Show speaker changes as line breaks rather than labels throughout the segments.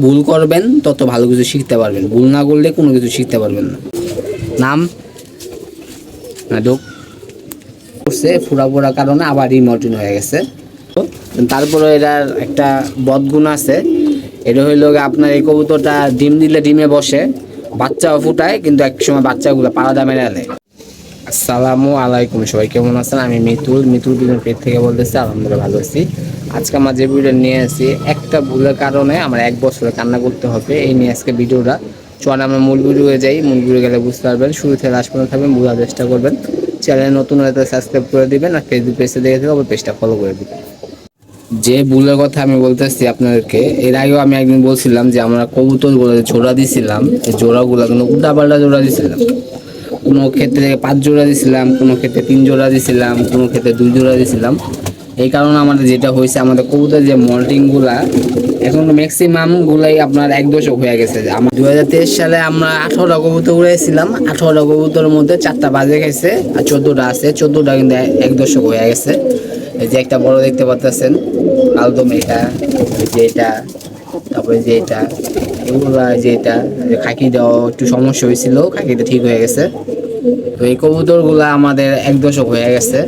ভুল করবেন, তত ভালো কিছু শিখতে পারবেন। ভুল না করলে কোনো কিছু শিখতে পারবেন না। নাম? ফুরা ফুরা কারণে আবার রিমোটিন হয়ে গেছে। তারপরে এটার একটা বদগুণ আছে। এটা হইল আপনার এই কবুতরটা ডিম দিলে ডিমে বসে, বাচ্চাও ফুটায়, কিন্তু এক সময় বাচ্চাগুলো পাড়া মেরে দেয় আসসালামু আলাইকুম। সবাই কেমন আছেন? আমি মিতুল। মিতুল বিজন পেট থেকে বলতেছি, আলহামদুলিল্লাহ ভালো আছি। আজকে আমার যে ভিডিও নিয়ে আসি, একটা ভুলের কারণে আমার এক বছরে কান্না করতে হবে। এই নিয়ে আজকে ভিডিওটা চল আমরা মূল ভিডিওয়ে যাই। মূল ভিডিও গেলে বুঝতে পারবেন, শুরু থেকে লাস্ট পর্যন্ত থাকবেন, বোঝার চেষ্টা করবেন। চ্যানেলে নতুন হলে সাবস্ক্রাইব করে দিবেন, আর ফেসবুক পেজে দেখে থেকে ওই পেজটা ফলো করে দিবেন। যে ভুলের কথা আমি বলতেছি আপনাদেরকে, এর আগেও আমি একদিন বলছিলাম যে আমরা কবুতরগুলো জোড়া দিছিলাম। জোড়াগুলো কিন্তু উল্টা পাল্টা জোড়া দিছিলাম। কোনো ক্ষেত্রে পাঁচ জোড়া দিছিলাম, কোনো ক্ষেত্রে তিন জোড়া দিছিলাম, কোনো ক্ষেত্রে দুই জোড়া দিছিলাম। এই কারণে আমাদের যেটা হয়েছে, আমাদের কবুতরের যে মল্টিংগুলা, এখন ম্যাক্সিমাম গুলাই আপনার এক দশক হয়ে গেছে। আমার দু হাজার তেইশ সালে আমরা আঠারোটা কবুতর উড়েছিলাম আঠারোটা কবুতরের মধ্যে চারটা বাজে গেছে আর চোদ্দোটা আছে। চোদ্দোটা কিন্তু এক দশক হয়ে গেছে। এই যে একটা বড় দেখতে পাচ্ছেন আলদম এটা যে এটা, তারপরে যে এটা। এগুলা যে এটা যে খাকি দেওয়া একটু সমস্যা হয়েছিল, খাকিটা ঠিক হয়ে গেছে। তো এই কবুতরগুলা আমাদের এক দশক হয়ে গেছে।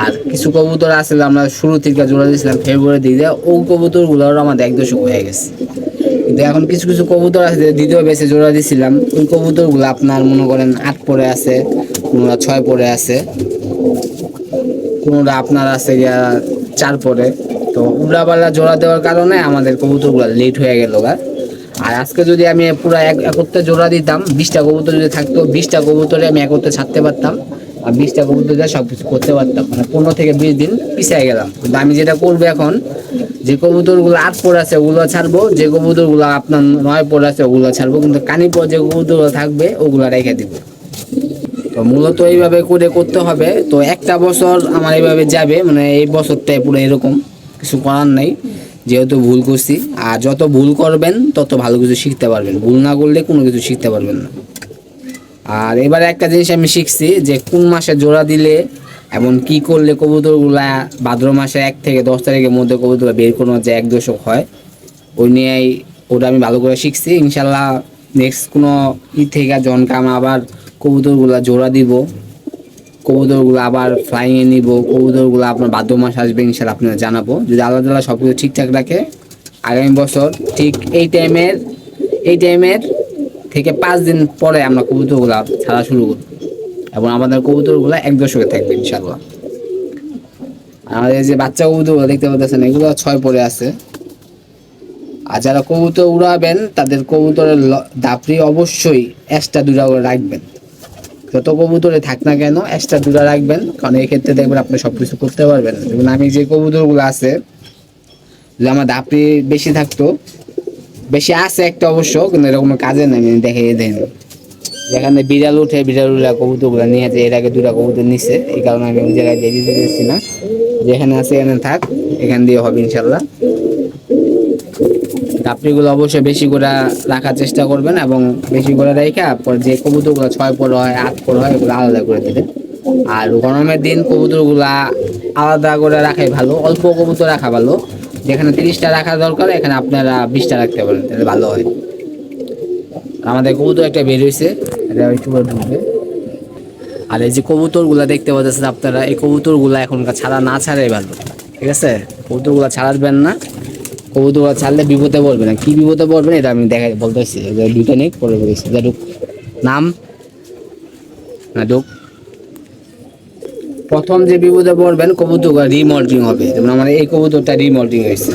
আর কিছু কবুতর আছে, আমরা শুরু থেকে জোড়া দিয়েছিলাম ফেব্রুয়ারি দিকে ওই কবুতরগুলোর আমাদের এক দশক হয়ে গেছে। কিন্তু এখন কিছু কিছু কবুতর আছে দ্বিতীয় বেসে জোড়া দিয়েছিলাম, ওই কবুতরগুলো আপনার মনে করেন আট পরে আছে কোনোটা ছয় পরে আছে। কোনোটা আপনার আছে গিয়া চার পরে। তো উড়াবাল্লা জোড়া দেওয়ার কারণে আমাদের কবুতরগুলো লেট হয়ে গেল গা। আর আজকে যদি আমি পুরো এক একত্রে জোড়া দিতাম, বিশটা কবুতর যদি থাকতো, বিশটা কবুতরে আমি একত্রে ছাড়তে পারতাম। আর বিশটা কবুতর দিয়ে সব কিছু করতে পারতাম। মানে পনেরো থেকে বিশ দিন পিছিয়ে গেলাম। কিন্তু আমি যেটা করব এখন, যে কবুতরগুলো আট পরে আছে, ওগুলো ছাড়বো। যে কবুতরগুলো আপনার নয় পরে আছে, ওগুলো ছাড়বো। কিন্তু কানি পর যে কবুতরগুলো থাকবে, ওগুলো রেখে দিব। তো মূলত এইভাবে করে করতে হবে। তো একটা বছর আমার এইভাবে যাবে। মানে এই বছরটাই পুরো এরকম। কিছু করার নেই। যেহেতু ভুল করছি, আর যত ভুল করবেন, তত ভালো কিছু শিখতে পারবেন। ভুল না করলে কোনো কিছু শিখতে পারবেন না। আর এবারে একটা জিনিস আমি শিখছি যে, কোন মাসে জোড়া দিলে এমন কি করলে কবুতরগুলা ভাদ্র মাসে এক থেকে দশ তারিখের মধ্যে কবুতর বের কোনো যে এক দশক হয়, ওই নিয়েই ওটা আমি ভালো করে শিখছি। ইনশাল্লাহ নেক্সট কোনো ই থেকে জনকে আমরা আবার কবুতরগুলা জোড়া দিব। কবুতরগুলো আবার ফ্লাইংয়ে নিব, কবুতরগুলো আপনার ভাদ্র মাস আসবে ইনশাল্লাহ আপনারা জানাব। যদি আলাদা আলাদা সব কিছু ঠিকঠাক রাখে, আগামী বছর ঠিক এই টাইমের এই টাইমের থেকে পাঁচ দিন পরে আমরা কবুতরগুলো ছাড়া শুরু করব। এবং আমাদের কবুতরগুলো এক দশকে থাকবে ইনশাল্লাহ আমাদের যে বাচ্চা কবুতরগুলো দেখতে পাচ্ছেন, এগুলো ছয় পরে আছে। আর যারা কবুতর উড়াবেন, তাদের কবুতরের দাপড়ি অবশ্যই এক্সট্রা দুটা করে রাখবেন। যত কবুতরে থাক না কেন এক্সট্রা দুটা রাখবেন, কারণ এই ক্ষেত্রে দেখবেন আপনি সব কিছু করতে পারবেন যেমন আমি যে কবুতরগুলো আছে, যে আমার দাপড়ি বেশি থাকতো, বেশি আছে একটা অবশ্য, কিন্তু এরকম কাজে নেই আমি দেখে দেন। যেখানে বিড়াল উঠে বিড়াল উঠে কবুতরগুলো নিয়ে আছে এর আগে দুটা কবুতর নিছে, এই কারণে আমি ওই জায়গায় দিয়ে দিতে না। যেখানে আছে, এখানে থাক, এখান দিয়ে হবে ইনশাল্লাহ। কাপড়িগুলো অবশ্যই বেশি করে রাখার চেষ্টা করবেন এবং বেশি করে রেখে পর যে কবুতরগুলো ছয় পর হয়, আট পর হয়, এগুলো আলাদা করে দেবেন। আর গরমের দিন কবুতরগুলা আলাদা করে রাখাই ভালো, অল্প কবুতর রাখা ভালো। যেখানে তিরিশটা রাখা দরকার, এখানে আপনারা বিশটা রাখতে পারেন, তাহলে ভালো হয়। আমাদের কবুতর একটা বের হয়েছে, এটা আর এই যে কবুতরগুলা দেখতে পাচ্ছেন আপনারা, এই কবুতরগুলা এখনকার ছাড়া না ছাড়াই ভালো। ঠিক আছে? কবুতরগুলা ছাড়াবেন না। কবুতরগুলা ছাড়লে বিপদে পড়বে না। কি বিপদে পড়বে না, এটা আমি দেখাই বলতেছি যে দুইটা নেই, পরে বলেছি যে ঢুক নাম? ঢুক প্রথম যে বিপদে পড়বেন কবুতরগুলা রিমল্টিং হবে। যেমন আমার এই কবুতরটা রিমল্টিং হয়েছে।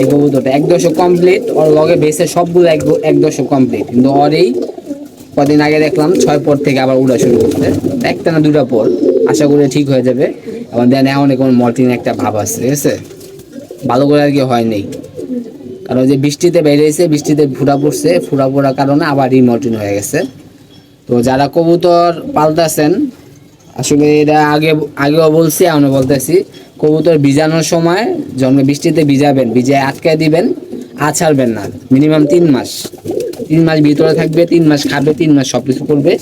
এই কবুতরটা এক দশক কমপ্লিট ওর লগে বেসে সবগুলো এক এক দশক কমপ্লিট কিন্তু ওর এই কদিন আগে দেখলাম ছয় পর থেকে আবার উড়া শুরু করতে একটা না দুটা পর। আশা করি ঠিক হয়ে যাবে। এবং দেন এখন এখন মল্টিং একটা ভাব আছে, ঠিক আছে? ভালো করে আর কি হয়নি কারণ যে বৃষ্টিতে বেরিয়েছে বৃষ্টিতে ফুরা পড়ছে ফুরা পড়ার কারণে আবার রিমল্টিং হয়ে গেছে। তো যারা কবুতর পাল্টাছেন আসলে এটা আগে, আগেও বলছি এখনও বলতেছি, কবুতর ভিজানোর সময় জন্মে বৃষ্টিতে ভিজাবেন ভিজে আটকায় দিবেন, আর ছাড়বেন না। মিনিমাম তিন মাস। তিন মাস ভিতরে থাকবে, তিন মাস খাবে, তিন মাস সব কিছু করবে।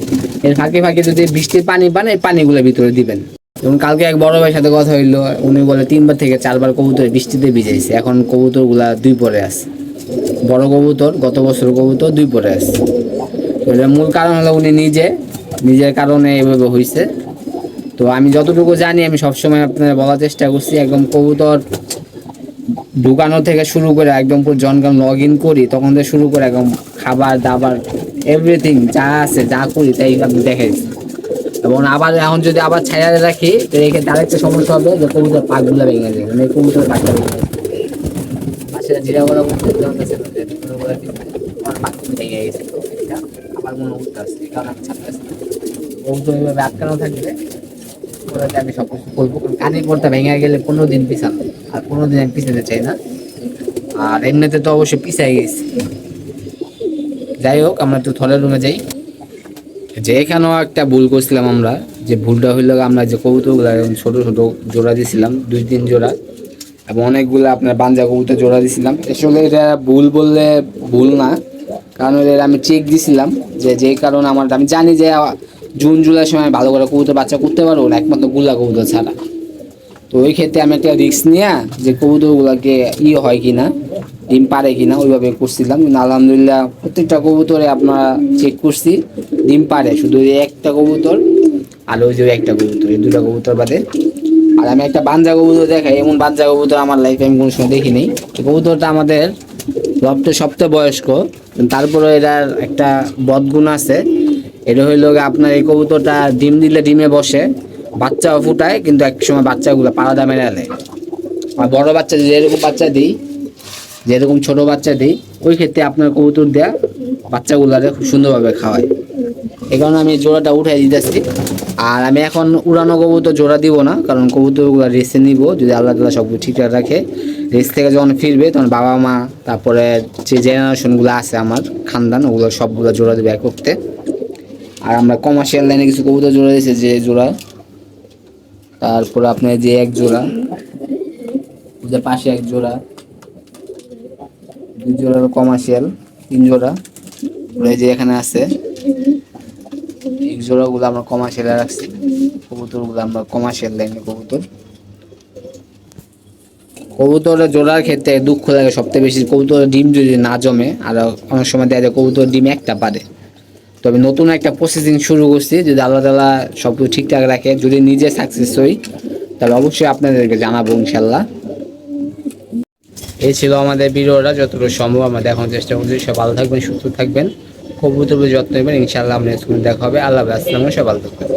এর ফাঁকে ফাঁকে যদি বৃষ্টির পানি পান, এই পানিগুলো ভিতরে দিবেন। যেমন কালকে এক বড় ভাইয়ের সাথে কথা হইল, উনি বলে, তিনবার থেকে চারবার কবুতর বৃষ্টিতে ভিজাইছে। এখন কবুতরগুলা দুই পরে আছে। বড় কবুতর, গত বছর কবুতর দুই পরে আছে। এটার মূল কারণ হলো উনি নিজে, নিজের কারণে এভাবে হয়েছে তো আমি যতটুকু জানি, আমি সবসময় আপনাদের বলার চেষ্টা করছি, একদম কবুতর ঢুকানো থেকে শুরু করে একদম পুরো জনগণ লগ ইন করি, তখন থেকে শুরু করে একদম খাবার, দাবার এভরিথিং যা আছে যা করি, তাই আমি দেখাইছি। এবং আবার এখন যদি আবার ছায়া রাখি, তো এক্ষেত্রে আরেকটা সমস্যা হবে যে কবুতর পাকগুলো ভেঙে যাবে মানে কবুতর পাকটা ভেঙে যাবে ভেঙে গেছে। আমার মনে কবুতর এইভাবে আটকানো থাকবে আমি কারণ ভেঙে গেলে দিন পিছানো, আর পনেরো দিন আমি পিছাতে চাই না। আর এমনিতে তো অবশ্যই পিছাই গেছি। যাই হোক, আমরা একটু থলের রুমে যাই। যে এখানেও একটা ভুল করছিলাম আমরা, যে ভুলটা হইল আমরা যে কবুতরগুলো ছোট ছোট জোড়া দিছিলাম, দুই তিন জোড়া, এবং অনেকগুলো আপনার বাঞ্জা কবুতর জোড়া দিছিলাম। আসলে এটা ভুল বললে ভুল না, কারণ এটা আমি চেক দিছিলাম যে যে কারণে আমার আমি জানি যে জুন, জুলাই সময় ভালো করে কবুতর বাচ্চা করতে পারব না, একমাত্রগুলা কবুতর ছাড়া। তো ওই ক্ষেত্রে আমি একটা রিস্ক নিয়ে যে কবুতরগুলোকে ই হয় কিনা, ডিম পারে কিনা, ওইভাবে করছিলাম। কিন্তু আলহামদুলিল্লাহ প্রত্যেকটা কবুতরে আপনারা চেক করছি, ডিম পারে শুধু একটা কবুতর আর ওই যে একটা কবুতর, এই দুটা কবুতর বাদে আর আমি একটা বাঞ্জা কবুতর দেখাই। এমন বাঞ্জা কবুতর আমার লাইফে আমি কোনো সময় দেখিনি। কবুতরটা আমাদের রপ্তে সবচেয়ে বয়স্ক। তারপরে এটার একটা বদগুণ আছে। এটা হইল আপনার এই কবুতরটা ডিম দিলে ডিমে বসে। বাচ্চাও ফুটায়, কিন্তু এক সময় বাচ্চাগুলো মেরে দেয় আর বড় বাচ্চা যেরকম বাচ্চা দিই যেরকম ছোট বাচ্চা দিই, ওই ক্ষেত্রে আপনার কবুতর দেয়া বাচ্চাগুলারে খুব সুন্দরভাবে খাওয়ায়। এই কারণে আমি জোড়াটা উঠাই দিতেছি। আর আমি এখন উড়ানো কবুতর জোড়া দিব না, কারণ কবুতরগুলো রেসে নিব, যদি আল্লাহ তালা সব ঠিকঠাক রাখে। রেস থেকে যখন ফিরবে, তখন বাবা মা, তারপরে যে জেনারেশনগুলো আছে আমার, খানদান, ওগুলো সবগুলো জোড়া দেবে এক করতে আর আমরা কমার্শিয়াল লাইনে কিছু কবুতর জোড়া দিয়েছে, যে জোড়া তারপরে আপনার যে এক জোড়া, যে পাশে এক জোড়া, দুই জোড়া কমার্শিয়াল তিন জোড়া ওরা যে এখানে আছে, এই জোড়াগুলো আমরা কমার্শিয়ালে রাখছি, কবুতরগুলো আমরা কমার্শিয়াল লাইনে কবুতর। কবুতরের জোড়ার ক্ষেত্রে দুঃখ লাগে সবথেকে বেশি, কবুতরের ডিম যদি না জমে, আর অনেক সময় দেখা যায় কবুতর ডিম একটা পারে। তবে নতুন একটা প্রসেসিং শুরু করছি, যদি আল্লাহ তালা সব কিছু ঠিকঠাক রাখে, যদি নিজে সাকসেস হই, তাহলে অবশ্যই আপনাদেরকে জানাব ইনশাল্লাহ এই ছিল আমাদের বিরোধরা যতটুকু সম্ভব আমাদের এখন চেষ্টা করছি। সব ভালো থাকবেন, সুস্থ থাকবেন কবুতর যত্ন নেবেন। ইনশাল্লাহ আপনার স্কুলে দেখা হবে। আল্লাহ আসসালাম সব ভালো থাকবেন।